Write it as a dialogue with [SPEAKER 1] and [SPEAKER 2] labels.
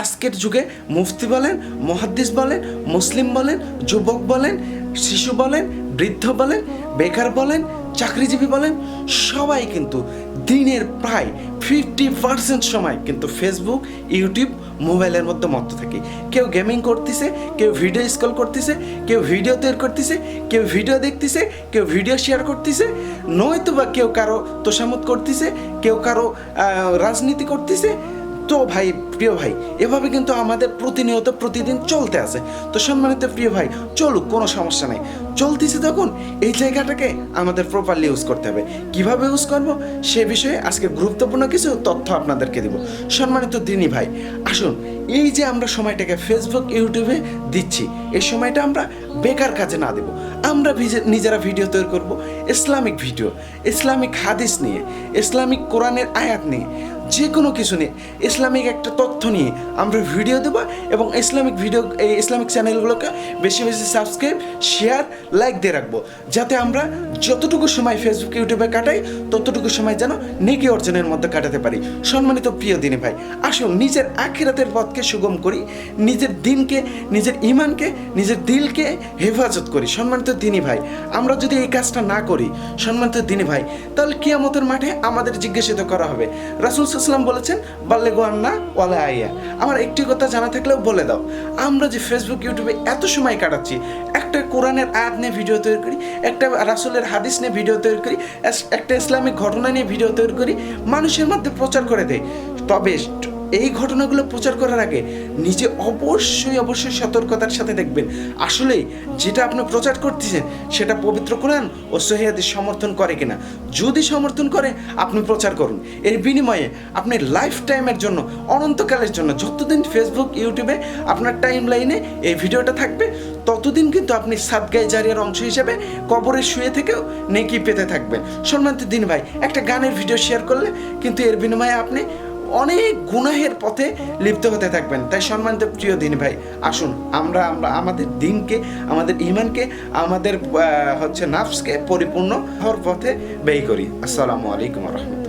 [SPEAKER 1] আজকের যুগে মুফতি বলেন, মহাদ্দিস বলেন, মুসলিম বলেন, যুবক বলেন, শিশু বলেন, বৃদ্ধ বলেন, বেকার বলেন, চাকরিজীবী বলেন, সবাই কিন্তু দিনের প্রায় ফিফটি পার্সেন্ট সময় কিন্তু ফেসবুক ইউটিউব মোবাইলের মধ্যে মত্ত থাকে। কেউ গেমিং করতেছে, কেউ ভিডিও স্কল করতেছে, কেউ ভিডিও তৈরি করতেছে, কেউ ভিডিও দেখতেছে, কেউ ভিডিও শেয়ার করতেছে নয়তো বা কেউ কারও তোষামত করতেছে, কেউ কারও রাজনীতি করতেছে তো ভাই, প্রিয় ভাই, এভাবে কিন্তু আমাদের প্রতিনিয়ত প্রতিদিন চলতে আছে। তো সম্মানিত প্রিয় ভাই, চলুক, কোনো সমস্যা নেই। চলতেছে তখন এই জায়গাটাকে আমাদের প্রপারলি ইউজ করতে হবে। কীভাবে ইউজ করব? সে বিষয়ে আজকে গুরুত্বপূর্ণ কিছু তথ্য আপনাদেরকে দিব। সম্মানিত দিনী ভাই, আসুন, এই যে আমরা সময়টাকে ফেসবুক ইউটিউবে দিচ্ছি, এই সময়টা আমরা বেকার কাজে না দেব। আমরা নিজেরা ভিডিও তৈরি করব, ইসলামিক ভিডিও, ইসলামিক হাদিস নিয়ে, ইসলামিক কোরআনের আয়াত নিয়ে যে কোনো কিছু নিয়ে, ইসলামিক একটা তথ্য নিয়ে আমরা ভিডিও দেবো এবং ইসলামিক ভিডিও এই ইসলামিক চ্যানেলগুলোকে বেশি বেশি সাবস্ক্রাইব শেয়ার লাইক দিয়ে রাখব। যাতে আমরা যতটুকু সময় ফেসবুক ইউটিউবে কাটাই, ততটুকু সময় যেন নেকি অর্জনের মধ্যে কাটাতে পারি। সম্মানিত প্রিয় দিনী ভাই, আসুন নিজের আখিরাতের পথকে সুগম করি, নিজের দিনকে, নিজের ইমানকে নিজের দিলকে হেফাজত করি। সম্মানিত দিনী ভাই, আমরা যদি এই কাজটা না করি, সম্মানিত দিনী ভাই, তাহলে কিয়ামতের মাঠে আমাদের জিজ্ঞাসিত করা হবে। রাসুল সাল্লাম বলেছেন বাল্লে গোয়ান্না ওয়ালা আইয়া। আমার একটি কথা জানা থাকলেও বলে দাও, আমরা যে ফেসবুক ইউটিউবে এত সময় কাটাচ্ছি, একটা কোরআনের আয়াত নিয়ে ভিডিও তৈরি করি, একটা রাসুলের হাদিস নিয়ে ভিডিও তৈরি করি একটা ইসলামিক ঘটনা নিয়ে ভিডিও তৈরি করি, মানুষের মধ্যে প্রচার করে দেয়। তবে এই ঘটনাগুলো প্রচার করার আগে নিজে অবশ্যই অবশ্যই সতর্কতার সাথে দেখবেন। আসলেই যেটা আপনি প্রচার করতেছেন, সেটা পবিত্র কোরআন ও সহিয়াদের সমর্থন করে কিনা। যদি সমর্থন করে, আপনি প্রচার করুন। এর বিনিময়ে আপনি লাইফ টাইমের জন্য, অনন্তকালের জন্য, যতদিন ফেসবুক ইউটিউবে আপনার টাইম লাইনে এই ভিডিওটা থাকবে ততদিন কিন্তু আপনি সাদগায় জারিয়ার অংশ হিসেবে কবরে শুয়ে থেকেও নেকি পেতে থাকবেন। সম্মানিত দিন ভাই, একটা গানের ভিডিও শেয়ার করলে কিন্তু এর বিনিময়ে আপনি অনেক গুনাহের পথে লিপ্ত হতে থাকবেন। তাই সম্মানিত প্রিয় দিন ভাই, আসুন, আমরা আমরা আমাদের দিনকে, আমাদের ইমানকে আমাদের হচ্ছে নাফসকে পরিপূর্ণ হওয়ার পথে ব্যয় করি। আসসালামু আলাইকুম রহমতুল্লাহ।